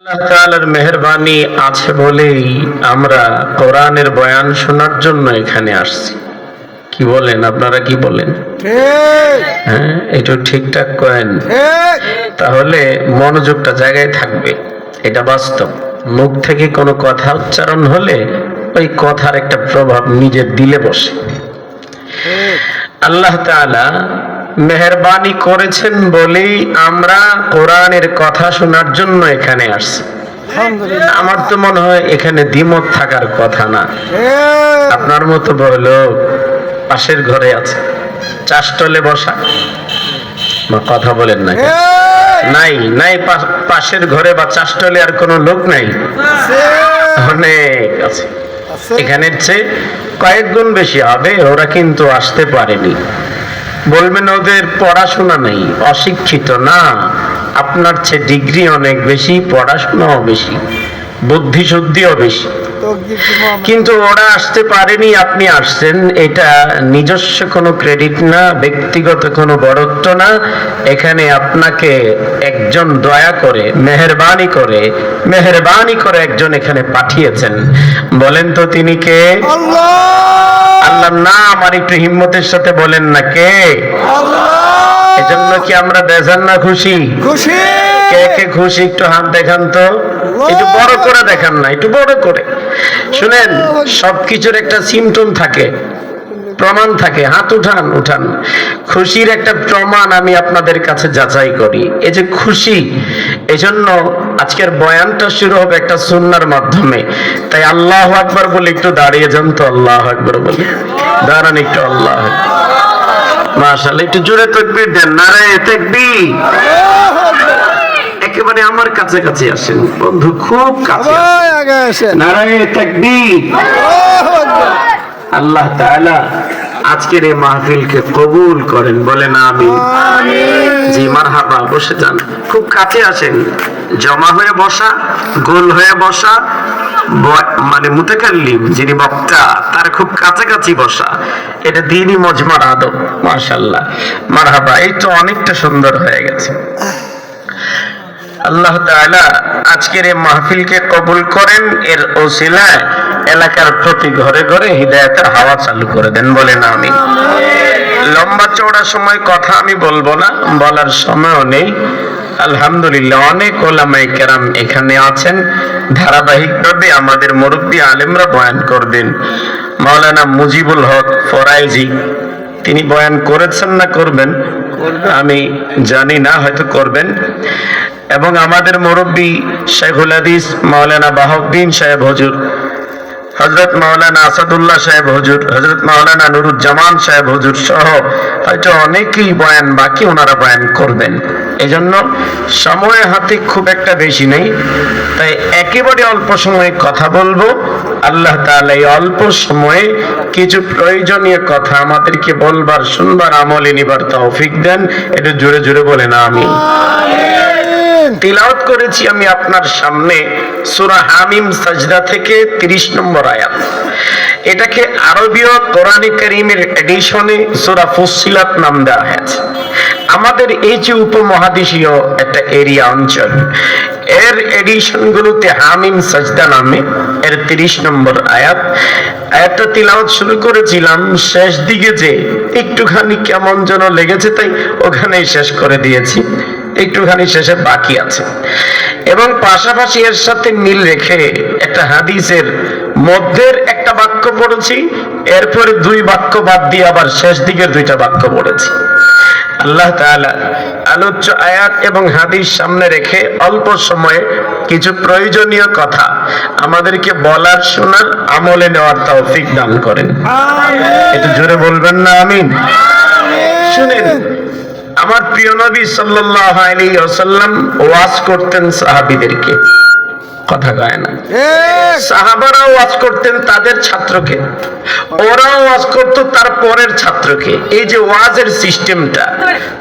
আল্লাহ তাআলার মেহরবানি আছে বলেই আমরা কোরআনের বয়ান শোনার জন্য এখানে আসছি। কি বলেন আপনারা কি বলেন? হ্যাঁ একটু ঠিকঠাক করেন। তাহলে মনোযোগটা জায়গায় থাকবে। এটা বাস্তব। মুখ থেকে কোনো কথা উচ্চারণ হলে ওই কথার একটা প্রভাব নিজের দিলে বসে। আল্লাহ তাআলা মেহরবানি করেছেন বলেই আমরা কোরআনের কথা শোনার জন্য এখানে আসছি। আমার তো মনে হয় এখানে দ্বিমত থাকার কথা না। আপনার মতো বড় লোক পাশের ঘরে আছে চাষটলে বসা। কথা বলেন না নাই নাই পাশের ঘরে বা চাষটলে আর কোনো লোক নাই? অনেক আছে। আছে। এখানের চেয়ে কয়েক গুণ বেশি হবে ওরা কিন্তু আসতে পারেনি। বলবেন ওদের পড়াশোনা নেই, অশিক্ষিত না আপনার চেয়ে ডিগ্রি অনেক বেশি, পড়াশোনাও বেশি বুদ্ধি শুদ্ধিও বেশি? কিন্তু ওরা আসতে পারেনি আপনি আসছেন। এটা নিজস্ব কোনো ক্রেডিট না ব্যক্তিগত কোনো বড়ত্ব না। এখানে আপনাকে একজন দয়া করে মেহরবানি করে মেহরবানি করে একজন এখানে পাঠিয়েছেন। বলেন তো তিনি কে? আল্লাহ! আল্লাহ না আমার একটু হিম্মতের সাথে বলেন না কে? এজন্য কি আমরা বেজান না খুশি? খুশি! কে খুশি একটু হাত দেখান তো। একটু বড় করে দেখান না, একটু বড় করে। শুনেন, সবকিছুর একটা সিমটম থাকে, প্রমাণ থাকে। হাত উঠান উঠান। খুশির একটা প্রমাণ আমি আপনাদের কাছে যাচাই করি। এই যে খুশি, এজন্য আজকের বয়ানটা শুরু হবে একটা সুন্নার মাধ্যমে। তাই আল্লাহ আকবার বলে একটু দাঁড়িয়ে যান তো, আল্লাহ আকবার বলে। দাঁড়ান একটু, আল্লাহ মাশাআল্লাহ, একটু জোরে তকবীর দেন। নারায়ে তাকবীর। একেবারে আমার কাছে কাছে আসেন। বন্ধু খুব কাছে আসেন। সবাই আগে আসেন। নারায়ে তাকবীর। আল্লাহ তাআলা আজকের এই মাহফিলকে কবুল করেন বলেন আমি জি মারহাবা বসে যান। খুব কাছে আসেন। জমা হয়ে বসা গোল হয়ে বসা মানে মুতাকাল্লিম যিনি বক্তা তার খুব কাছাকাছি বসা। এটা দিনই মজমার আদব মাশাল্লাহ মারহাবা এই তো অনেকটা সুন্দর হয়ে গেছে। আল্লাহ তাআলা আজকের এই মাহফিলকে কবুল করেন এর ওসিলায় এলাকার প্রতি ঘরে ঘরে হৃদায়তের হাওয়া চালু করে দেন বলেন আমি লম্বা চওড়া সময় কথা আমি বলব না বলার সময়ও নেই। আলহামদুলিল্লাহ অনেক ওলামাই কেরাম এখানে আছেন। ধারাবাহিকভাবে আমাদের মুরব্বী আলেমরা বয়ান করবেন। মাওলানা মুজিবুল হক ফরাইজি তিনি বয়ান করেছেন না করবেন। আমি জানি না হয়তো করবেন। এবং আমাদের মুরব্বী শেখুল হাদিস মাওলানা বাহদ্দিন সাহেব হজুর হজরত মাওলানা আসাদুল্লাহ সাহেব হুজুর হজরত মাওলানা নুরুজ্জামান সাহেব হুজুর সহ হয়তো অনেকেই বয়ান বাকি ওনারা বয়ান করবেন। এজন্য সময় হাতে খুব একটা বেশি নেই, তাই একেবারে অল্প সময়ে কথা বলব। আল্লাহ তাআলা এই অল্প সময়ে কিছু প্রয়োজনীয় কথা আমাদেরকে বলবার, শুনবার আমলে নিবার তৌফিক দেন। এটা জোরে জোরে বলেন আমি। তিলাওয়াত করেছি আমি আপনার সামনে হামিম সাজদা থেকে 30 নম্বর আয়াত। এটাকে আরবীয় কোরআনে এডিশনে ফুসিলাত নাম দেওয়া হয়েছে। আমাদের এই যে উপমহাদেশীয় একটা এরিয়া অঞ্চল, এর এডিশন গুলোতে হামিম সাজদা নামে এর 30 নম্বর আয়াত। আয়াতটা তিলাওয়াত শুরু করেছিলাম, শেষ দিকে যে একটুখানি কেমন যেন লেগেছে তাই ওখানেই শেষ করে দিয়েছি। একটুখানি শেষে বাকি আছে। এবং পাশাপাশি এর সাথে মিল রেখে একটা হাদিসের মধ্যের একটা বাক্য পড়েছি এরপরে দুই বাক্য বাদ দিয়ে আবার শেষ দিকের দুইটা বাক্য পড়েছি। আল্লাহ তাআলা আলোচ্য আয়াত এবং হাদিস সামনে রেখে অল্প সময়ে কিছু প্রয়োজনীয় কথা আমাদেরকে বলার শোনার আমলে নেওয়ার তৌফিক দান করেন। একটু জোরে বলবেন না আমিন। শুনেন। আমার প্রিয় নবী সাল্লাল্লাহু আলাইহি ওয়াসাল্লাম ওয়াজ করতেন সাহাবীদেরকে। কথা কয় না? সাহাবারা ওয়াজ করতেন তাদের ছাত্রকে। ওরাও ওয়াজ করতো তার পরের ছাত্রকে। এই যে ওয়াজের সিস্টেমটা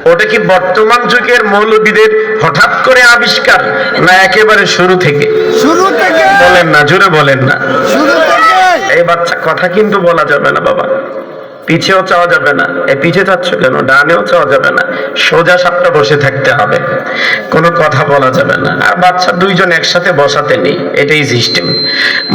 ওটা কি বর্তমান যুগের মৌলবীদের হঠাৎ করে আবিষ্কার না একেবারে শুরু থেকে? শুরু থেকে! বলেন না জোরে বলেন না। শুরু থেকে! এই বাচ্চা কথা কিন্তু বলা যাবে না বাবা। পিছেও চাওয়া যাবে না, এ পিছে চাচ্ছ কেন? ডানেও চাওয়া যাবে না, সোজা সাপটা বসে থাকতে হবে। কোনো কথা বলা যাবে না। আর বাচ্চা দুইজন একসাথে বসাতে নেই, এটাই সিস্টেম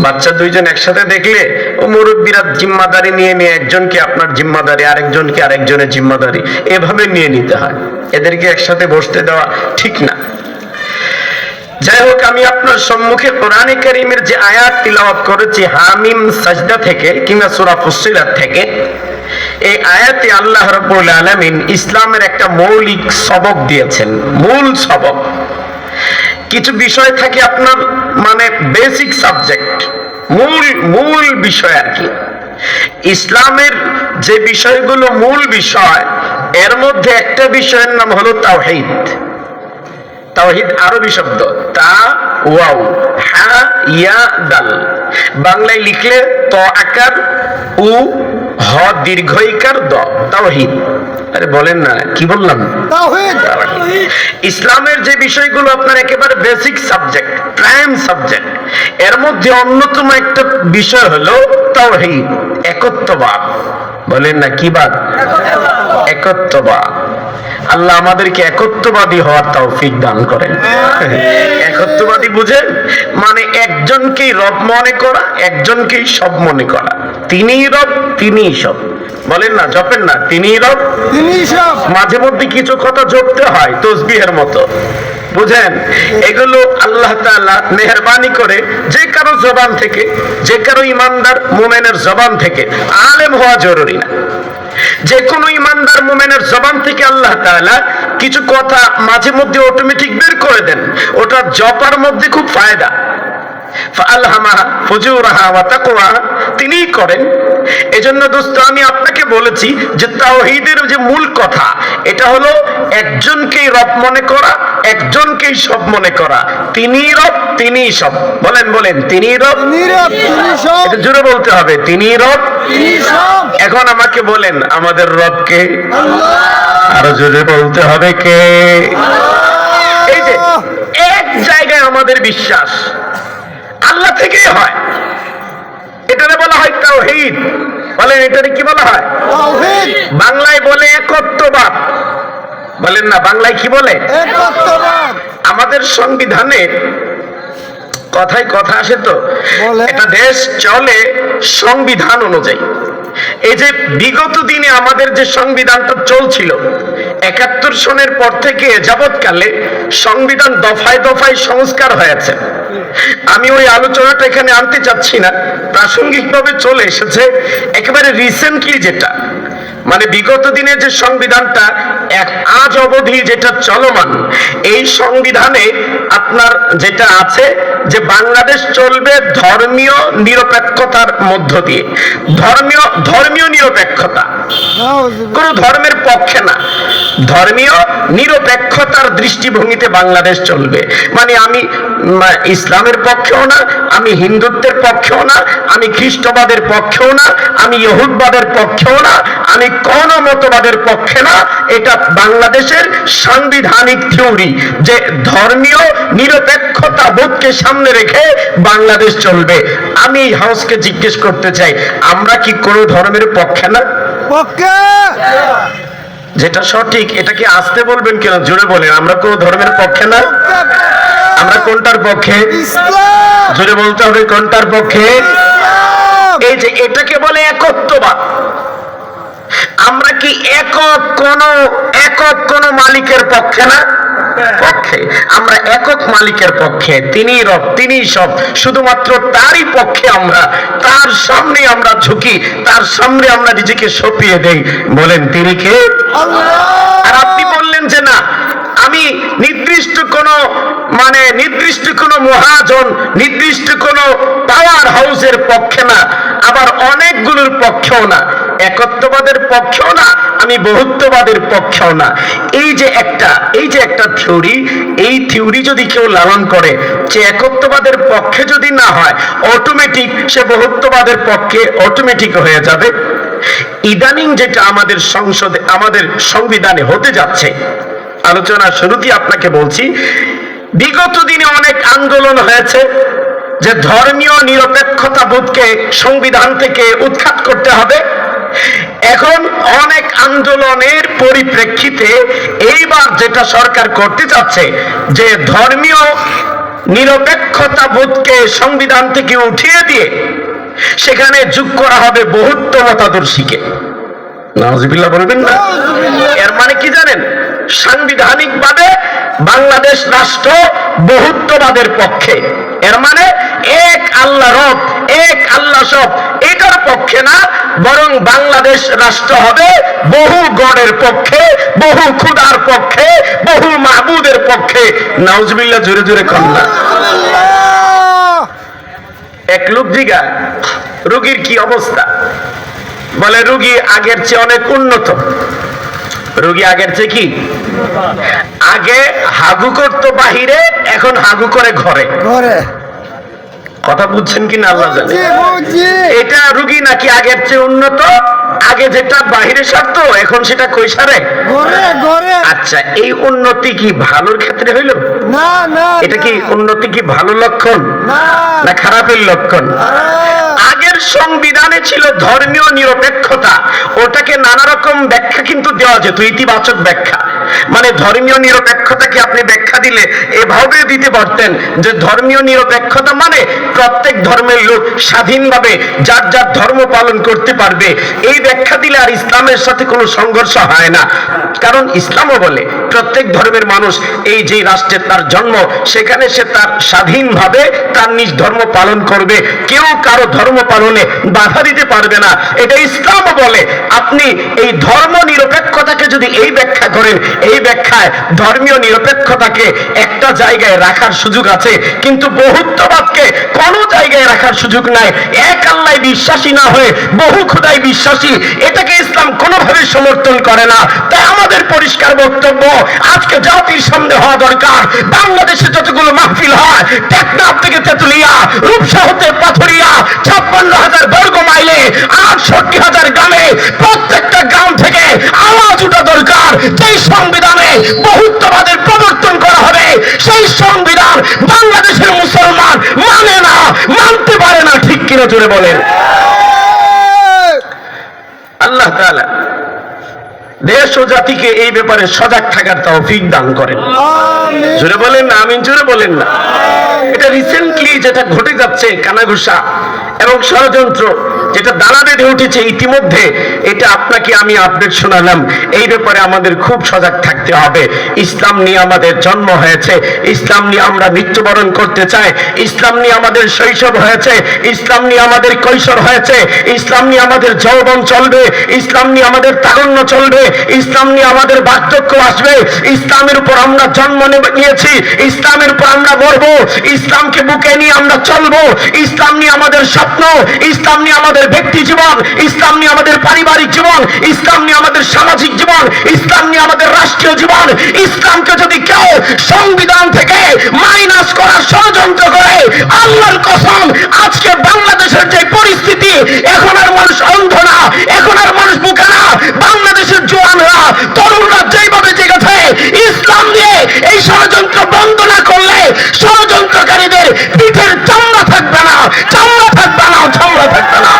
বাচ্চা দুইজন একসাথে দেখলে, ও মুরব্বীরা জিম্মাদারি নিয়ে নিয়ে একজনকে আপনার জিম্মাদারি, আরেকজনকে আরেকজনের জিম্মাদারি, এভাবে নিয়ে নিতে হয়। এদেরকে একসাথে বসতে দেওয়া ঠিক না। যাই হোক, আমি আপনার সম্মুখে কোরআনে কারিমের যে আয়াত তিলাওয়াত করেছি, হামিম সাজদা থেকে কিংবা সূরা ফুসিলাত থেকে এই আয়াতে আল্লাহ রাব্বুল আলামিন ইসলামের একটা মৌলিক সবক দিয়েছেন, মূল সবক। কিছু বিষয় থাকে আপনার মানে বেসিক সাবজেক্ট মূল মূল বিষয় আর কি। ইসলামের যে বিষয়গুলো মূল বিষয়, এর মধ্যে একটা বিষয়ের নাম হলো তাওহিদ। তাওহিদ আরবি শব্দ, তা, ওয়াও, হা, ইয়া, দাল। বাংলায় লিখলে ত, আকার, উ হ দীর্ঘইকার দ তাওহিদ। আরে বলেন না কি বললাম? ইসলামের যে বিষয়গুলো আপনার একেবারে বেসিক সাবজেক্ট প্রাইম সাবজেক্ট এর মধ্যে অন্যতম একটা বিষয় হলো তাওহিদ একত্ববাদ। বলেন না কি বাদ? একত্ববাদ। আল্লাহ আমাদেরকে একত্ববাদী হওয়ার তৌফিক দান করেন। একত্ববাদী বুঝেন মানে একজনকেই রব মনে করা একজনকেই সব মনে করা। তিনিই রব তিনিই সব। বলেন না জপেন না তিনিই রব। তিনি সব। মাঝে মধ্যে কিছু কথা জপতে হয় তসবিহের মতো। বুঝেন? এগুলো আল্লাহ তাআলা মেহরবানি করে যে কারও জবান থেকে যে কারও ইমানদার মোমেনের জবান থেকে আলেম হওয়া জরুরি না। যে কোনো ইমানদার মোমেনের জবান থেকে আল্লাহ তাআলা কিছু কথা মাঝে মধ্যে অটোমেটিক বের করে দেন। ওটা জপার মধ্যে খুব ফায়দা। তিনিই করেন। এজন্য দোস্ত আমি আপনাকে বলেছি যে তাওহীদের যে মূল কথা এটা হলো একজনকেই রব মনে করা একজনকেই সব মনে করা। তিনিই রব তিনিই সব। বলেন বলেন রব তিনি এটা জোরে বলতে হবে তিনিই রব সব। এখন আমাকে বলেন আমাদের রবকে আল্লাহ। আরও জোরে বলতে হবে কে? এই যে এক জায়গায় আমাদের বিশ্বাস। আল্লাহ থেকেই হয়। এটারে বলা হয় তাওহীদ। বলেন এটারে কি বলা হয়? তাওহীদ। বাংলায় বলে একত্ববাদ। বলেন না বাংলায় কি বলে? একত্ববাদ। আমাদের সংবিধানে কথায় কথা আসে তো এটা একটা দেশ চলে সংবিধান অনুযায়ী। এই যে বিগত দিনে আমাদের যে সংবিধানটা চলছিল, একাত্তর সনের পর থেকে যাবৎকালে সংবিধান দফায় দফায় সংস্কার হয়েছে। আমি ওই আলোচনাটা এখানে আনতে চাচ্ছি না, প্রাসঙ্গিকভাবে চলে এসেছে, একেবারে রিসেন্টলি যেটা। মানে বিগত দিনে যে সংবিধানটা আজ অবধি যেটা চলমান, এই সংবিধানে আপনার যেটা আছে যে বাংলাদেশ চলবে ধর্মীয় নিরপেক্ষতার মধ্য দিয়ে। ধর্মীয় ধর্মীয় নিরপেক্ষতা। কোন ধর্মের পক্ষে না। ধর্মীয় নিরপেক্ষতার দৃষ্টিভঙ্গিতে বাংলাদেশ চলবে। মানে আমি ইসলামের পক্ষেও না, আমি হিন্দুত্বের পক্ষেও না, আমি খ্রিস্টবাদের পক্ষেও না, আমি ইহুদবাদের পক্ষেও না আমি কোন মতবাদের পক্ষে না এটা বাংলাদেশের সাংবিধানিক থিওরি যে ধর্মীয় নিরপেক্ষতা বোধকে সামনে রেখে বাংলাদেশ চলবে। আমি হাউসকে জিজ্ঞেস করতে চাই আমরা কি কোনো ধর্মের পক্ষে না? পক্ষে! যেটা সঠিক এটা কি আসতে বলবেন কেন? জোরে বলেন আমরা কোন ধর্মের পক্ষে না? আমরা কোনটার পক্ষে? জোরে বলতে হবে কোনটার পক্ষে? এই যে এটাকে বলে একত্ববাদ। আমরা কি একক কোন একক কোন মালিকের পক্ষে না? পক্ষে। আমরা একক মালিকের পক্ষে। তিনি রব তিনি সব। শুধুমাত্র তারই পক্ষে আমরা। তার সামনে আমরা ঝুঁকি তার সামনে আমরা নিজেকে সঁপিয়ে দেই। বলেন তিনি কে? আর আপনি বললেন যে না আমি নির্দিষ্ট কোন মানে নির্দিষ্ট কোন মহাজন নির্দিষ্ট কোন পাওয়ার হাউসের পক্ষে না আবার অনেকগুলোর পক্ষেও না। একত্ববাদের পক্ষেও না, আমি বহুত্ববাদের পক্ষেও না। এই যে একটা, এই যে একটা থিওরি এই থিওরি যদি কেউ লালন করে, যে একত্ববাদের পক্ষে যদি না হয় অটোমেটিক সে বহুত্ববাদের পক্ষে অটোমেটিক হয়ে যাবে। ইদানিং যেটা আমাদের সংসদে, আমাদের সংবিধানে হতে যাচ্ছে আলোচনা শুরুতেই আপনাকে বলছি, বিগত দিনে অনেক আন্দোলন হয়েছে, যে ধর্মীয় নিরপেক্ষতা বোধকে সংবিধান থেকে উৎখাত করতে হবে। এখন অনেক আন্দোলনের পরিপ্রেক্ষিতে এইবার যেটা সরকার করতে চাচ্ছে, যে ধর্মীয় নিরপেক্ষতা বোধকে সংবিধান থেকে উঠিয়ে দিয়ে সেখানে যোগ করা হবে বহুত্ব মতাদর্শীকে নাউজুবিল্লাহ বলবেন না? এর মানে কি জানেন? সাংবিধানিকভাবে বাংলাদেশ রাষ্ট্র বহুত্ববাদের পক্ষে। এর মানে এক আল্লাহ রব এক আল্লাহ সব এটার পক্ষে না বরং বাংলাদেশ রাষ্ট্র হবে বহু গণের পক্ষে বহু ক্ষুদার পক্ষে বহু মাহবুদের পক্ষে। নাউজবিল্লাহ জোরে জোরে কন্যা এক লোক জিগা রুগীর কি অবস্থা? বলে রুগী আগের চেয়ে অনেক উন্নত। রুগী আগের চেয়ে কি? আগে হাগু করতো বাহিরে এখন হাগু করে ঘরে। ঘরে। কথা বুঝছেন কি না আল্লাহ জানে? এটা রুগী নাকি আগের চেয়ে উন্নত? আগে যেটা বাহিরে সারতো এখন সেটা কই সারে? ঘরে ঘরে। আচ্ছা এই উন্নতি কি ভালোর ক্ষেত্রে হইল? এটা কি উন্নতি কি ভালো লক্ষণ? না। খারাপের লক্ষণ? আগের সংবিধানে ছিল ধর্মীয় নিরপেক্ষতা। ওটাকে নানা রকম ব্যাখ্যা কিন্তু দেওয়া যেত ইতিবাচক ব্যাখ্যা। মানে ধর্মীয় নিরপেক্ষতাকে আপনি ব্যাখ্যা দিলে এভাবে দিতে পারতেন যে ধর্মীয় নিরপেক্ষতা মানে প্রত্যেক ধর্মের লোক স্বাধীনভাবে যার যার ধর্ম পালন করতে পারবে। এই ব্যাখ্যা দিলে আর ইসলামের সাথে কোনো সংঘর্ষ হয় না। কারণ ইসলামও বলে প্রত্যেক ধর্মের মানুষ এই যে রাষ্ট্রে তার জন্ম, সেখানে সে তার স্বাধীনভাবে তার নিজ ধর্ম পালন করবে। কেউ কারও ধর্ম পালনে বাধা দিতে পারবে না। এটা ইসলামও বলে। আপনি এই ধর্ম নিরপেক্ষতাকে যদি এই ব্যাখ্যা করেন, এই ব্যাখ্যায় ধর্মীয় নিরপেক্ষতাকে একটা জায়গায় রাখার সুযোগ আছে, কিন্তু বহুত্ববাদকে কোনো জায়গায় রাখার সুযোগ নাই। এক আল্লাহ বিশ্বাসী না হয়ে বহু খোদাই বিশ্বাসী, এটাকে ইসলাম কোনোভাবে সমর্থন করে না। তাই আমাদের পরিষ্কার বক্তব্য, আজকে জাতির সামনে হওয়া দরকার। বাংলাদেশে যতগুলো মাহফিল হয়, টেকনাফ থেকে তেতুলিয়া রূপসা হতে পাথরিয়া, ছাপ্পান্ন হাজার বর্গ মাইলে, আটষট্টি হাজার গ্রামে, প্রত্যেকটা গ্রাম থেকে আওয়াজ ওঠা দরকার। যেই সংবিধানে বহুত্ববাদের প্রবর্তন করা হবে, সেই সংবিধান বাংলাদেশের মুসলমান মানে না, মানতে পারে না, ঠিক কিনা জোরে বলেন। আল্লাহ তাআলা। দেশ ও জাতিকে এই ব্যাপারে সজাগ থাকার তৌফিক দান করেন। জোরে বলেন না আমিন জোরে বলেন না। এটা রিসেন্টলি যেটা ঘটে যাচ্ছে কানাঘুষা এবং ষড়যন্ত্র যেটা দানা বেঁধে উঠেছে ইতিমধ্যে, এটা আপনাকে আমি আপডেট শোনালাম। এই ব্যাপারে আমাদের খুব সজাগ থাকতে হবে। ইসলাম নিয়ে আমাদের জন্ম হয়েছে। ইসলাম নিয়ে আমরা মৃত্যুবরণ করতে চাই। ইসলাম নিয়ে আমাদের শৈশব হয়েছে। ইসলাম নিয়ে আমাদের কৈশোর হয়েছে। ইসলাম নিয়ে আমাদের যৌবন চলবে। ইসলাম নিয়ে আমাদের তারুণ্য চলবে। ইসলাম নিয়ে আমাদের বার্ধক্য আসবে। ইসলামের উপর আমরা জন্ম নিয়েছি। ইসলামের উপর আমরা মরবো ইসলামকে বুকে নিয়ে আমরা চলবো। ইসলাম নিয়ে আমাদের স্বপ্ন। ইসলাম নিয়ে আমাদের ব্যক্তি জীবন, ইসলাম নিয়ে আমাদের পারিবারিক জীবন, ইসলাম নিয়ে আমাদের সামাজিক জীবন, ইসলাম নিয়ে আমাদের রাষ্ট্রীয় জীবন, ইসলামকে যদি কেউ সংবিধান থেকে মাইনাস করার ষড়যন্ত্র করে, আল্লাহর কসম, আজকে বাংলাদেশের যে পরিস্থিতি এখন আর মানুষ অন্ধ না এখন আর মানুষ বুকে না, বাংলাদেশের জোয়ানরা, তরুণরা যেভাবে জেগেছে, ইসলাম দিয়ে এই ষড়যন্ত্র বন্ধ না করলে ষড়যন্ত্রকারীদের পিঠের চামড়া থাকবে না, চামড়া থাকবে না চামড়া থাকবে না।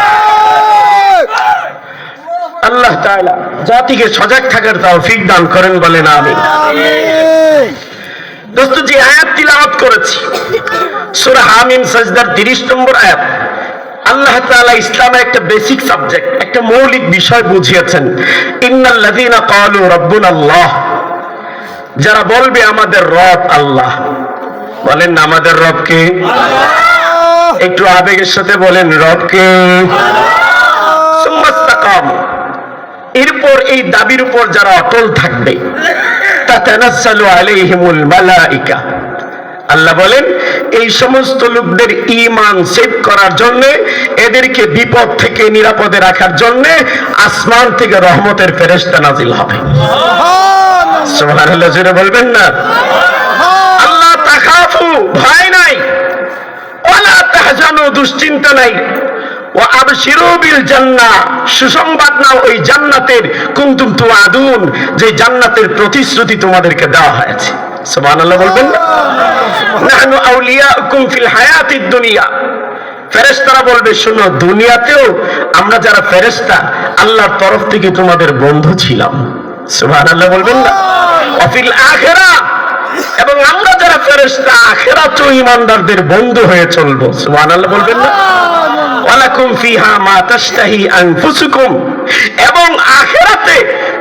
আল্লাহ তাআলা জাতিকে সজাগ থাকার তৌফিক দান করেন বলেন আমি দোস্ত যে আয়াত তিলাওয়াত করেছি সূরা হামিম সাজদার 30 নম্বর আয়াত আল্লাহ তাআলা ইসলামের একটা বেসিক সাবজেক্ট একটা মৌলিক বিষয় বুঝিয়েছেন। ইন্নাল লাযীনা ক্বালু রাব্বুনাল্লাহ যারা বলবে আমাদের রব আল্লাহ বলেন না আমাদের রব কে? একটু আবেগের সাথে বলেন রব কে? সুম্মাস্তাকাম এরপর এই দাবির উপর যারা অটল থাকবে আল্লাহ বলেন এই সমস্ত লোকদের ইমান সেভ করার জন্য এদেরকে বিপদ থেকে নিরাপদে রাখার জন্য আসমান থেকে রহমতের ফেরেশতা নাজিল হবে। সুবহানাল্লাহ। জোরে বলবেন না? আল্লাহ ভয় নাই। ওয়ালা তাহজানু দুশ্চিন্তা নাই। ও জান্নাহ সুসংবাদ নাও ওই জান্নাতের কুনতুম তুআদুন যে জান্নাতের প্রতিশ্রুতি তোমাদেরকে দেওয়া হয়েছে। সুবহানাল্লাহ বলবেন না? নাহনু আউলিয়াউকুম ফিল হায়াতিদ দুনিয়া। ফেরেশতারা বলবে শুনো দুনিয়াতেও আমরা যারা ফেরেশতা আল্লাহর তরফ থেকে তোমাদের বন্ধু ছিলাম। সুবহানাল্লাহ বলবেন না? অফিল আখেরা। এবং আমরা যারা ফেরেশতা আখেরাতেও ইমানদারদের বন্ধু হয়ে চলবো। সুবহানাল্লাহ বলবেন না? ওয়ালাকুম ফিহা মা তাশতাহি আনফুসুকুম। এবং আখিরাতে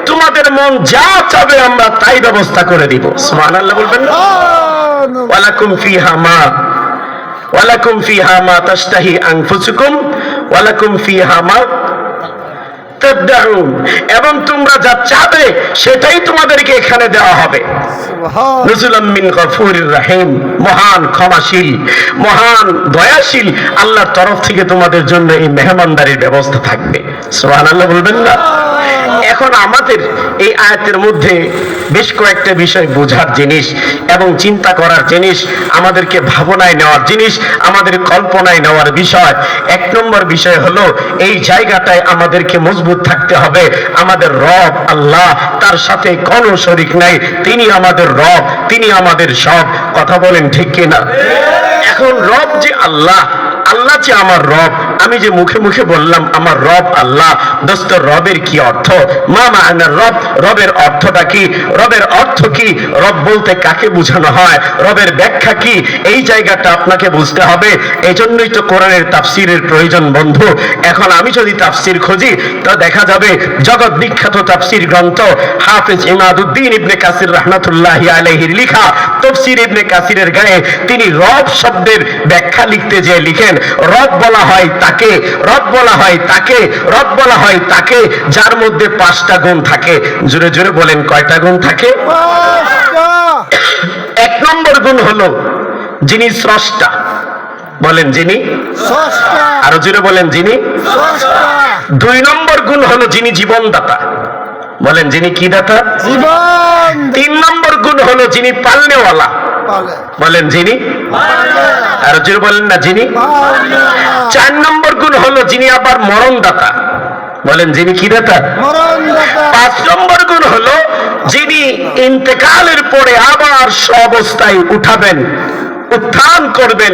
তোমাদের মন যা চাবে আমরা তাই ব্যবস্থা করে দিব। সুবহানাল্লাহ বলবেন না? ওয়ালাকুম ফিহা মা ওয়ালাকুম ফিহা মা তাশতাহি আনফুসুকুম ওয়ালাকুম ফিহা মা এবং তোমরা যা চাবে সেটাই তোমাদেরকে এখানে দেওয়া হবে। রাহিম। মহান ক্ষমাশীল, মহান দয়াশীল। আল্লাহর তরফ থেকে তোমাদের জন্য এই মেহমানদারির ব্যবস্থা থাকবে। সুবহানাল্লাহ বলবেন না? এখন আমাদের এই আয়াতের মধ্যে বেশ কয়েকটা বিষয় বোঝার জিনিস এবং চিন্তা করার জিনিস, আমাদেরকে ভাবনায় নেওয়ার জিনিস, আমাদের কল্পনায় নেওয়ার বিষয়। এক নম্বর বিষয় হলো, এই জায়গাটায় আমাদেরকে মজবুত থাকতে হবে। আমাদের রব আল্লাহ, তার সাথে কোনো শরিক নাই। তিনি আমাদের রব, তিনি আমাদের সব। কথা বলেন ঠিক কিনা? এখন রব যে আল্লাহ আল্লাহ যে আমার রব আমি যে মুখে মুখে বললাম, আমার রব আল্লাহ, দোস্ত, রবের কি অর্থ? মা মানার রব, রবের অর্থটা কি? রবের অর্থ কি? রব বলতে কাকে বোঝানো হয়? রবের ব্যাখ্যা কি? এই জায়গাটা আপনাকে বুঝতে হবে। এই জন্যই তো কোরআনের তাফসিরের প্রয়োজন, বন্ধু। এখন আমি যদি তাফসির খুঁজি, তো দেখা যাবে জগৎ বিখ্যাত তাফসির গ্রন্থ হাফিজ ইমাদুদ্দিন ইবনে কাসির রহমাতুল্লাহ আলাইহির লিখা। তফসির ইবনে কাসিরের গায়ে তিনি রব শব্দের ব্যাখ্যা লিখতে যে লিখেন, রব বলা হয় তাকে রব বলা হয় তাকে রব বলা হয় তাকে যার মধ্যে পাঁচটা গুণ থাকে। জোরে জোরে বলেন কয়টা গুণ থাকে? এক নম্বর গুণ হলো যিনি স্রষ্টা। বলেন যিনি। আরও জোরে বলেন যিনি। দুই নম্বর গুণ হলো যিনি জীবনদাতা। বলেন যিনি কি দাতা? তিন নম্বর গুণ হলো যিনি পালনেওয়ালা। পালে বলেন যিনি? আর যিনি বলেন না যিনি? চার নম্বর গুণ হলো যিনি আবার মরণদাতা। বলেন যিনি কি দাতা? পাঁচ নম্বর গুণ হলো যিনি ইন্তেকালের পরে আবার সব অবস্থায় উঠাবেন। উত্থান করবেন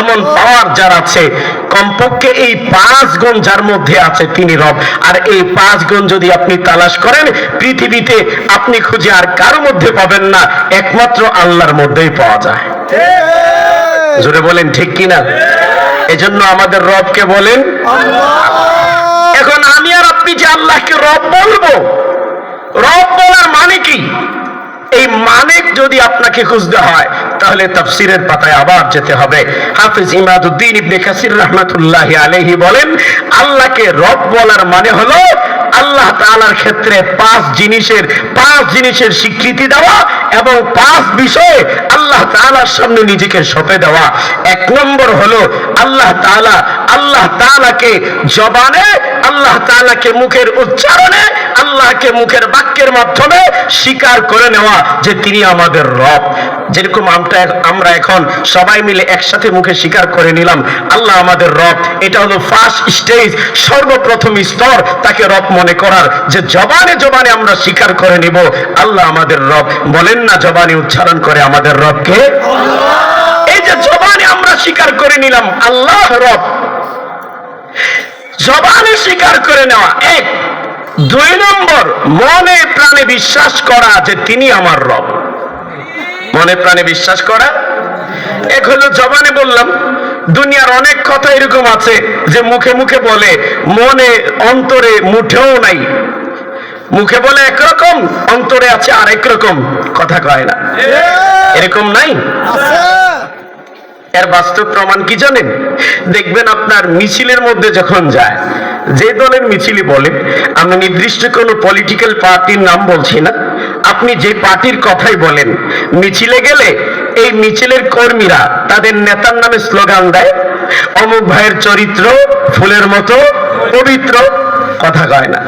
এমন পাওয়ার যার আছে। কমপক্ষে এই পাঁচ গুণ যার মধ্যে আছে তিনি রব। আর এই পাঁচ গুণ যদি আপনি তালাশ করেন পৃথিবীতে আপনি খুঁজে আর কারও মধ্যে পাবেন না। একমাত্র আল্লাহর মধ্যেই পাওয়া যায়। জোরে বলেন ঠিক কিনা? এজন্য আমাদের রবকে বলেন এখন আমি আর আপনি যে আল্লাহকে রব বলব রব বলার মানে কি? এই মানে যদি আপনাকে খুঁজতে হয়, তাহলে তাফসিরের পাতায় আবার যেতে হবে। হাফিজ ইমাদুদ্দিন ইবনে কাসির রহমাতুল্লাহ আলাইহি বলেন, আল্লাহকে রব বলার মানে হলো আল্লাহ তাআলার ক্ষেত্রে পাঁচ জিনিসের পাঁচ জিনিসের স্বীকৃতি দেওয়া এবং পাঁচ বিষয়ে আল্লাহ তাআলার সামনে নিজেকে সঁপে দেওয়া। এক নম্বর হলো আল্লাহ তাআলা, আল্লাহ তাআলাকে জবানে, আল্লাহ তাআলাকে মুখের উচ্চারণে আল্লাহকে মুখের বাক্যের মাধ্যমে স্বীকার করে নেওয়া যে তিনি আমাদের রব। যেরকম আমরা আমরা এখন সবাই মিলে একসাথে মুখে স্বীকার করে নিলাম, আল্লাহ আমাদের রব। এটা হলো ফার্স্ট স্টেজ সর্বপ্রথম স্তর তাকে রব মনে করার। যে জবানে জবানে আমরা স্বীকার করে নিব, আল্লাহ আমাদের রব। বলেন না জবানে উচ্চারণ করে আমাদের রবকে? এই যে জবানে আমরা স্বীকার করে নিলাম, আল্লাহ রব। জবানে স্বীকার করে নেওয়া, এক। দুই নম্বর, মনে প্রাণে বিশ্বাস করা যে তিনি আমার রব। মনে প্রাণে বিশ্বাস করা? এক হলো জবানে বললাম, দুনিয়ার অনেক কথা এরকম আছে যে মুখে মুখে বলে, মনে অন্তরে মুঠেও নাই। মুখে বলে একরকম, অন্তরে আছে আরেক রকম, কথা কয় না। এরকম নাই? এর বাস্তব প্রমাণ কি জানেন? দেখবেন আপনার মিছিলের মধ্যে যখন যায় যে দলের মিছিলে বলে আমি নির্দিষ্ট কোনো পলিটিক্যাল পার্টির নাম বলছি না। আপনি যে পার্টির কথাই বলেন, মিছিলে গেলে এই মিছিলের কর্মীরা তাদের নেতার নামে স্লোগান দেয়, অমুক ভাইয়ের চরিত্র, ফুলের মতো পবিত্র। কথা কয় না।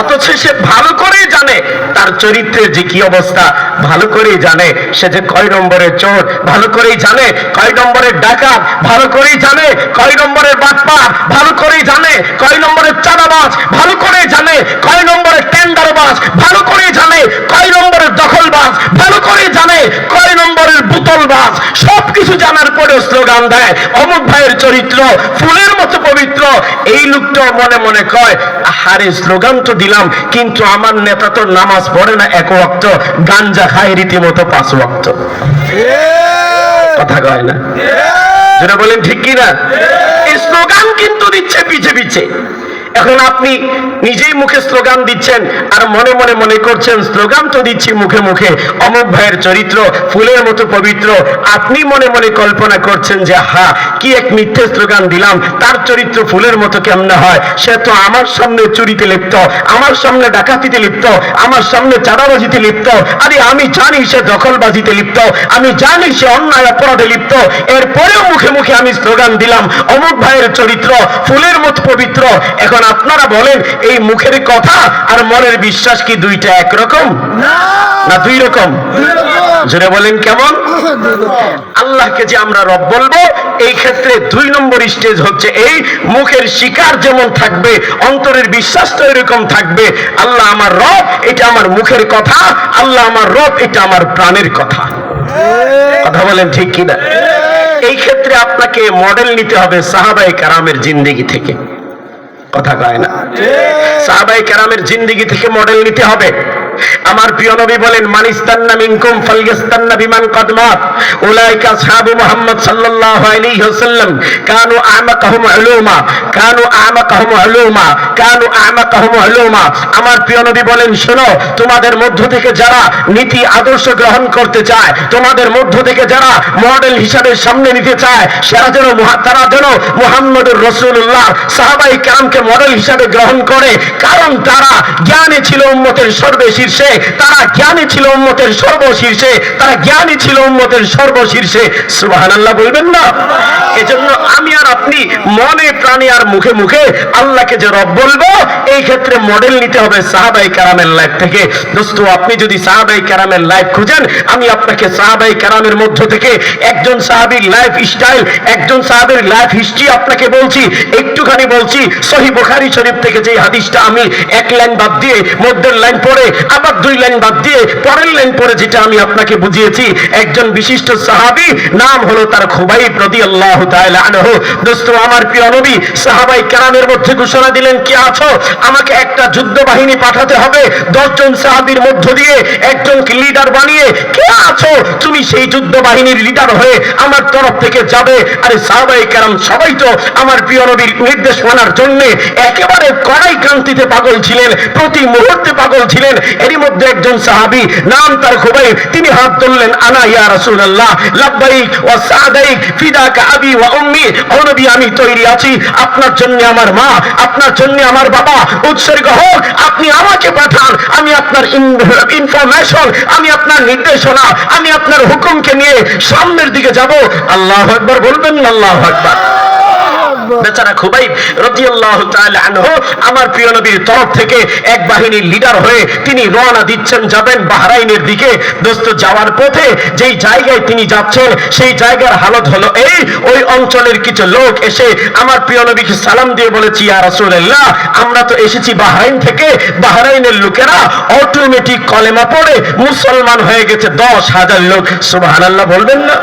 অথচ সে ভালো করেই জানে তার চরিত্রের যে কি অবস্থা, ভালো করেই জানে সে যে কয় নম্বরের চোর, ভালো করেই জানে কয় নম্বরের ডাকাত, ভালো করেই জানে কয় নম্বরের বাটপার, ভালো করেই জানে কয় নম্বরের চাঁদাবাজ, ভালো করেই জানে কয় নম্বরের টেন্ডারবাজ, ভালো করেই জানে কয় নম্বরের দখলবাজ, ভালো করেই জানে কয় নম্বরের বোতলবাজ। সবকিছু জানার পরে স্লোগান দেয়, অমুক ভাইয়ের চরিত্র, ফুলের মতো পবিত্র। এই লোকটা মনে মনে কয় হারে স্লোগান তো দিলাম কিন্তু আমার নেতা তো নামাজ পড়ে না এক ওয়াক্ত গাঞ্জা খায় রীতিমতো পাঁচ ওয়াক্ত। কথা কয় না? যেটা বলেন ঠিক কিনা? স্লোগান কিন্তু দিচ্ছে পিছে পিছে। এখন আপনি নিজেই মুখে স্লোগান দিচ্ছেন আর মনে মনে মনে করছেন, স্লোগান তো দিচ্ছি মুখে মুখে, অমুক ভাইয়ের চরিত্র, ফুলের মতো পবিত্র। আপনি মনে মনে কল্পনা করছেন যে হা কি এক মিথ্যে স্লোগান দিলাম, তার চরিত্র ফুলের মতো কেমনে হয়? সে তো আমার সামনে চুরিতে লিপ্ত, আমার সামনে ডাকাতিতে লিপ্ত, আমার সামনে চাঁদাবাজিতে লিপ্ত। আরে আমি জানি সে দখলবাজিতে লিপ্ত, আমি জানি সে অন্যায় অপরাধে লিপ্ত। এরপরেও মুখে মুখে আমি স্লোগান দিলাম, অমুক ভাইয়ের চরিত্র, ফুলের মতো পবিত্র। এখন আপনারা বলেন এই মুখের কথা আর মনের বিশ্বাস কি দুইটা একরকম? না। দুই রকম? জোরে বলেন কেমন? আল্লাহকে যে আমরা রব বলব এই ক্ষেত্রে দুই নম্বর স্টেজ হচ্ছে এই মুখের শিকার যেমন থাকবে অন্তরের বিশ্বাস তো এরকম থাকবে আল্লাহ আমার রব এটা আমার মুখের কথা আল্লাহ আমার রব এটা আমার প্রাণের কথা। কথা বলেন ঠিক কিনা? এই ক্ষেত্রে আপনাকে মডেল নিতে হবে সাহাবাই কারামের জিন্দেগি থেকে। কথা কয় না। সাহাবাই কেরামের জিন্দিগি থেকে মডেল নিতে হবে। আমার প্রিয় নবী বলেন, মানিস্তান্না মিনকুম ফালইস্তান্না বিমান কদমাত উলাইকা আসহাবু মুহাম্মদ সাল্লাল্লাহু আলাইহি ওয়াসাল্লাম, কানু আমাকাহুম উলুমা, কানু আমাকাহুম উলুমা, কানু আমাকাহুম উলুমা। আমার প্রিয় নবী বলেন, শোনো, তোমাদের মধ্য থেকে যারা নীতি আদর্শ গ্রহণ করতে চায়, তোমাদের মধ্য থেকে যারা মডেল হিসাবে সামনে নিতে চায়, সেরা যেন তারা যেন মুহাম্মদুর রসুল্লাহ সাহাবাই কামকে মডেল হিসাবে গ্রহণ করে, কারণ তারা জ্ঞানী ছিল উম্মতের সর্বশীর্ষে তারা জ্ঞানী ছিল উম্মতের সর্বশীর্ষে তারা জ্ঞানী ছিল উম্মতের সর্বশীর্ষে। সুবহানাল্লাহ বলবেন না? এজন্য আমি আর আপনি মনে প্রাণে আর মুখে মুখে আল্লাহকে যে রব বলব, এই ক্ষেত্রে মডেল নিতে হবে সাহাবাই কারামের লাইফ থেকে। দোস্ত, আপনি যদি সাহাবাই কারামের লাইফ খুঁজেন, আমি আপনাকে সাহাবাই কারামের মধ্য থেকে একজন সাহাবীর লাইফ স্টাইল একজন সাহাবীর লাইফ হিস্ট্রি আপনাকে বলছি, একটুখানি বলছি, সহি বুখারী শরীফ থেকে যে হাদিসটা আমি এক লাইন বাদ দিয়ে, মধ্যের লাইন পড়ে, আবার দুই লাইন বাদ দিয়ে, পরের লাইন পড়ে যেটা আমি আপনাকে বুঝিয়েছি, একজন বিশিষ্ট সাহাবী, নাম হলো তার খুবাইব আনহু দোস্ত আমার প্রিয় নবী, সাহাবাই কেরামের মধ্যে ঘোষণা দিলেন, কে আছো? আমাকে একটা যুদ্ধ বাহিনী পাঠাতে হবে। দশজন সাহাবীর মধ্য দিয়ে একজনকে লিডার বানিয়ে, কে আছো? তুমি সেই যুদ্ধ বাহিনীর লিডার হয়ে আমার তরফ থেকে যাবে। আরে সাহাবাই কেরাম, সবাই তো আমার প্রিয় নবীর নির্দেশ মানার জন্য একেবারে কড়াই ক্রান্তিতে পাগল ছিলেন, প্রতি মুহূর্তে পাগল ছিলেন। এরই মধ্যে একজন সাহাবী, নাম তার খুবই তিনি হাত তুললেন আনা ইয়া ওয়া আমি তৈরি আছি। আপনার জন্য আমার মা, আপনার জন্য আমার বাবা। উৎসর্গ হোক, আপনি আমাকে পাঠান। আমি আপনার ইনফরমেশন আমি আপনার নির্দেশনা, আমি আপনার হুকুমকে নিয়ে সামনের দিকে যাব। আল্লাহ একবার বলবেন আল্লাহ আকবার। বেচারা খুবাই রাদিয়াল্লাহু তাআলা আনহু, আমার প্রিয় নবীর তরফ থেকে এক বাহিনীর লিডার হয়ে তিনি রওনা দিচ্ছেন যাবেন বাহরাইনের দিকে। দোস্ত, যাওয়ার পথে যেই জায়গায় তিনি যাচ্ছেন, সেই জায়গার হালত হলো এই, ওই অঞ্চলের কিছু লোক এসে আমার প্রিয় নবীকে সালাম দিয়ে বলেছি, ইয়া রাসূলুল্লাহ, আমরা তো এসেছি বাহরাইন থেকে। বাহরাইনের লোকেরা অটোমেটিক কলেমা পড়ে মুসলমান হয়ে গেছে দশ হাজার লোক। সুবহানাল্লাহ বলবেন না?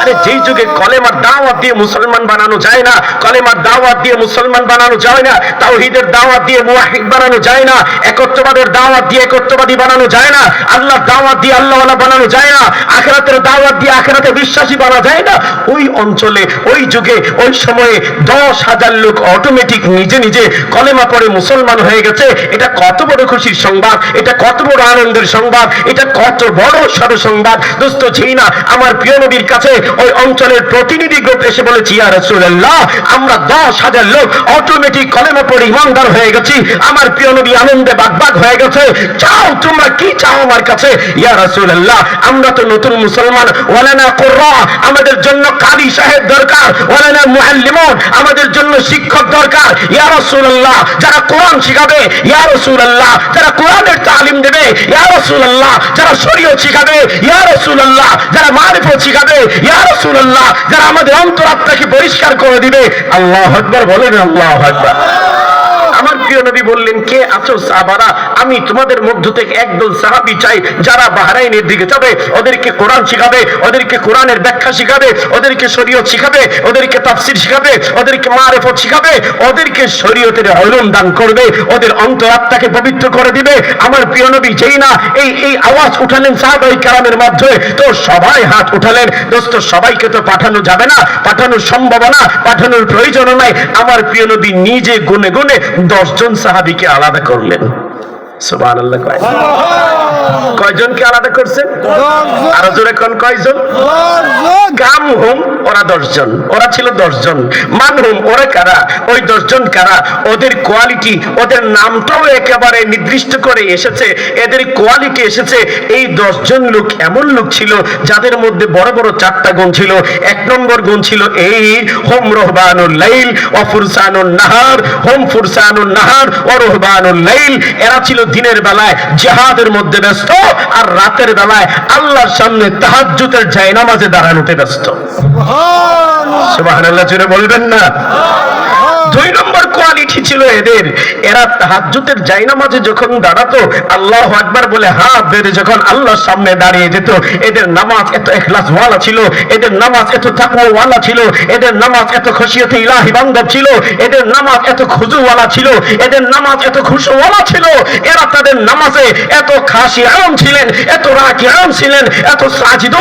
আরে যেই যুগে কলেমার দাওয়াত দিয়ে মুসলমান বানানো যায় না কলেমার দাওয়াত দিয়ে মুসলমান বানানো যায় না, তাওহীদের দাওয়াত দিয়ে মুওয়াহিদ বানানো যায় না একত্ববাদের দাওয়াত দিয়ে একত্ববাদী বানানো যায় না, আল্লাহর দাওয়াত দিয়ে আল্লাহওয়ালা বানানো যায় না, আখিরাতের দাওয়াত দিয়ে আখিরাতে বিশ্বাসী বানা যায় না। ওই অঞ্চলে, ওই যুগে, ওই সময়ে দশ হাজার লোক অটোমেটিক নিজে নিজে কলেমা পড়ে মুসলমান হয়ে গেছে। এটা কত বড় খুশির সংবাদ, এটা কত বড় আনন্দের সংবাদ, এটা কত বড় সড় সংবাদ। দোস্ত ছিনা আমার প্রিয় নবীর কাছে ওই অঞ্চলের প্রতিনিধি গ্রুপ এসে বলেছি, ইয়া রাসূলুল্লাহ আমরা দশ হাজার লোক অটোমেটিক কলেমা পড়ে ইমানদার হয়ে গেছি। আমার প্রিয় নবী আনন্দে বাগবাগ হয়ে গেছে। চাও তোমরা কি চাও আমার কাছে? ইয়া রাসূলুল্লাহ, আমরা তো নতুন মুসলমান। ওয়ালানা কুররা, আমাদের জন্য কারি সাহেব দরকার। ওয়ালানা মুআল্লিমুন আমাদের জন্য শিক্ষক দরকার। ইয়া রাসূলুল্লাহ, যারা কোরআন শিখাবে, ইয়া রাসূলুল্লাহ, যারা কোরআনের তালিম দেবে, ইয়া রাসূলুল্লাহ, যারা শরীয় শিখাবে, ইয়া রাসূলুল্লাহ, যারা মারিফ শিখাবে, ইয়া রাসূলুল্লাহ, যারা আমাদের অন্তরাত্মাকে পরিষ্কার করে দিবে। আল্লাহ আকবর, বলেন আল্লাহ আকবার। প্রিয় নবী বললেন, কে আছো সাহাবারা? আমি তোমাদের মধ্য থেকে একদল সাহাবি চাই, যারা বাহরাইনের দিকে যাবে, ওদেরকে কোরআন শিখাবে, ওদেরকে কোরআনের ব্যাখ্যা শিখাবে, ওদেরকে শরীয়ত শিখাবে, ওদেরকে তাফসির শিখাবে, ওদেরকে মারেফত শিখাবে, ওদেরকে শরীয়তের হলুম দান করবে, ওদের অন্তরাত্মাকে পবিত্র করে দিবে। আমার প্রিয় নবী, যেই না, এই এই আওয়াজ উঠালেন সাহাবাই কালামের মাধ্যমে তো সবাই হাত উঠালেন, দোস্ত, সবাইকে তো পাঠানো যাবে না, পাঠানোর সম্ভাবনা, পাঠানোর প্রয়োজন নাই। আমার প্রিয় নবী নিজে গুনে গুনে দশজন সাহাবিকে আলাদা করলেন। কয়। কয়জনকে আলাদা করছেন? আরও জোরে কোন কয়জন? কাম হুম। ওরা দশজন, ওরা ছিল দশজন। মানহুম, ওরা কারা? ওই দশজন কারা? ওদের কোয়ালিটি ওদের নামটাও একেবারে নির্দিষ্ট করে এসেছে। এদের কোয়ালিটি এসেছে। এই দশজন লোক এমন লোক ছিল, যাদের মধ্যে বড় বড় চারটা গুণ ছিল। এক নম্বর গুণ ছিল এই, হোম রহবানুল লাইল, ও নাহার, হোম ফুরসানুল নাহার, ও রহবানুল লাইল। এরা ছিল দিনের বেলায় জিহাদের মধ্যে ব্যস্ত, আর রাতের বেলায় আল্লাহর সামনে তাহাজ্জুদের জায়নামাজে দাঁড়ানোতে ব্যস্ত। সুবহানাল্লাহ। বলবেন না। দুই নম্বর কোয়ালিটি ছিল এদের। এরা যখন দাঁড়াতো, আল্লাহ আকবার বলে হাত বেঁধে যখন আল্লাহর সামনে দাঁড়িয়ে যেত, এদের নামাজ এত এখলাস ওয়ালা ছিল, এদের নামাজ এত তাকওয়া ছিল, এদের নামাজ এত ইলাহি বান্দব ছিল, এদের নামাজ এত খুজু ওয়ালা ছিল, এদের নামাজ এত ছিল, এরা তাদের নামাজে এত খাসি ছিলেন, এত রাকি আম ছিলেন, এত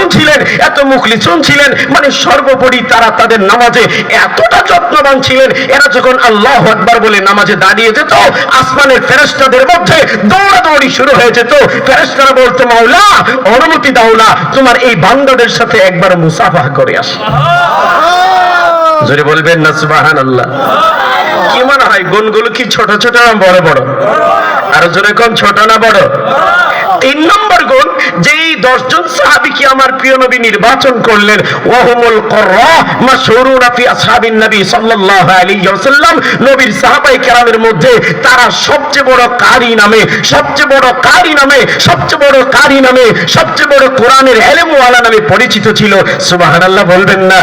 ছিলেন এত ছিলেন। মানে সর্বোপরি তারা তাদের নামাজে এতটা যত্নবান ছিলেন এরা যখন আল্লাহ আকবার বলে নামাজে দাঁড়িয়ে যেত আসমানের ফেরেশতাদের মধ্যে দৌড়াদৌড়ি শুরু হয়ে যেত। ফেরেশতারা বলতো মাওলা অনুমতি দাও না তোমার এই বান্দাদের সাথে একবার মুসাফা করে আসি। জোরে বলবেন না সুবাহান আল্লাহ কি মনে হয় গুণগুলো কি ছোট ছোট বড় বড়? আর জোরে কোন ছোট না বড়? তিন নম্বর গুণ যে এই দশজন সাহাবিকে আমার প্রিয় নবী নির্বাচন করলেন ওয়াহুমুল কররা মাশহুরুনা ফি আসহাবিন নবী সাল্লাল্লাহু আলাইহি ওয়াসাল্লাম নবীর সাহাবায়ে কেরামের মধ্যে তারা সবচেয়ে বড় কারি নামে সবচেয়ে বড় কারি নামে সবচেয়ে বড় কারি নামে সবচেয়ে বড় কোরআনের এলেম ওয়ালা নামে পরিচিত ছিল। সুবহানাল্লাহ বলবেন না।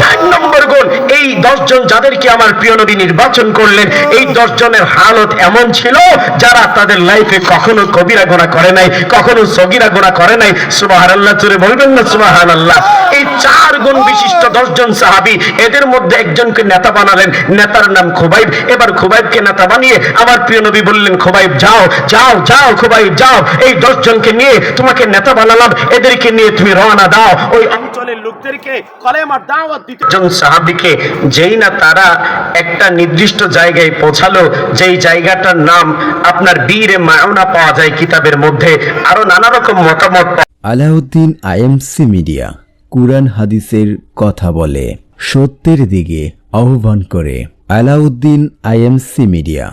চার নম্বর গুণ এই দশজন যাদেরকে আমার প্রিয় নবী নির্বাচন করলেন, এই দশজনের হালত এমন ছিল যারা তাদের লাইফে কখনো কবিরা গোনা করে নাই, কখনো সগিরা গোনা করে নাই। সুবাহান আল্লাহ চুরে বলবেন না সুবাহান আল্লাহ এই চার গুণ বিশিষ্ট দশজন সাহাবি, এদের মধ্যে একজনকে নেতা বানালেন, নেতার নাম খুবাইব। এবার খুবাইবকে নেতা বানিয়ে আমার প্রিয় নবী বললেন, খুবাইব, যাও যাও যাও, খুবাইব, যাও। এই দশজনকে নিয়ে তোমাকে নেতা বানালাম, এদেরকে নিয়ে তুমি রওনা দাও। ওই অঞ্চলের লোকদেরকে কলেমার দাওয়াত দিতে জন সাহাবিকে যেই না তারা একটা নির্দিষ্ট জায়গায় পৌঁছালো যেই জায়গাটার নাম আপনার বীরে মায়না পাওয়া যায় কিতাবের মধ্যে আরও নানা রকম মতামত আলাউদ্দিন আইএমসি মিডিয়া কুরআন হাদিসের কথা বলে সত্যের দিকে আহ্বান করে আলাউদ্দিন আইএমসি মিডিয়া।